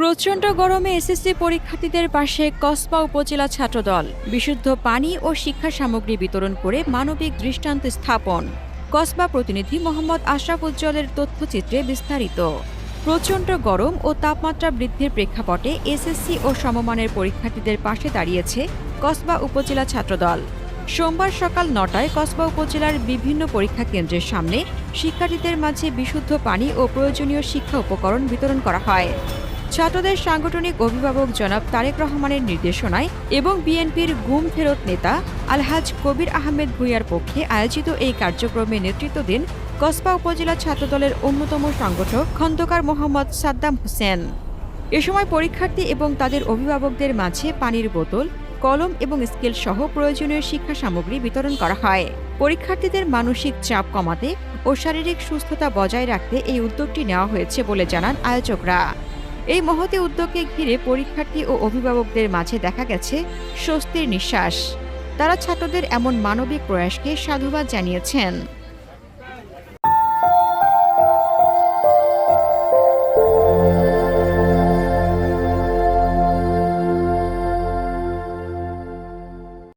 প্রচণ্ড গরমে এসএসসি পরীক্ষার্থীদের পাশে কসবা উপজেলা ছাত্রদল। বিশুদ্ধ পানি ও শিক্ষা সামগ্রী বিতরণ করে মানবিক দৃষ্টান্ত স্থাপন। কসবা প্রতিনিধি মোহাম্মদ আশরাফ উজ্জ্বলের তথ্যচিত্রে বিস্তারিত। প্রচণ্ড গরম ও তাপমাত্রা বৃদ্ধির প্রেক্ষাপটে এসএসসি ও সমমানের পরীক্ষার্থীদের পাশে দাঁড়িয়েছে কসবা উপজেলা ছাত্রদল। সোমবার সকাল নটায় কসবা উপজেলার বিভিন্ন পরীক্ষা কেন্দ্রের সামনে শিক্ষার্থীদের মাঝে বিশুদ্ধ পানি ও প্রয়োজনীয় শিক্ষা উপকরণ বিতরণ করা হয়। ছাত্রদের সাংগঠনিক অভিভাবক জনাব তারেক রহমানের নির্দেশনায় এবং বিএনপির গুম ফেরত নেতা আলহাজ কবির আহমেদ ভুইয়ার পক্ষে আয়োজিত এই কার্যক্রমে নেতৃত্ব দেন কসবা উপজেলা ছাত্রদলের অন্যতম সংগঠক খন্দকার মোহাম্মদ সাদ্দাম হোসেন। এ সময় পরীক্ষার্থী এবং তাদের অভিভাবকদের মাঝে পানির বোতল, কলম এবং স্কেল সহ প্রয়োজনীয় শিক্ষা সামগ্রী বিতরণ করা হয়। পরীক্ষার্থীদের মানসিক চাপ কমাতে ও শারীরিক সুস্থতা বজায় রাখতে এই উদ্যোগটি নেওয়া হয়েছে বলে জানান আয়োজকরা। এই মহতি উদ্যোগকে ঘিরে পরীক্ষার্থী ও অভিভাবকদের মাঝে দেখা গেছে স্বস্তির নিঃশ্বাস। তারা ছাত্রদের এমন মানবিক প্রয়াসকে সাধুবাদ জানিয়েছেন।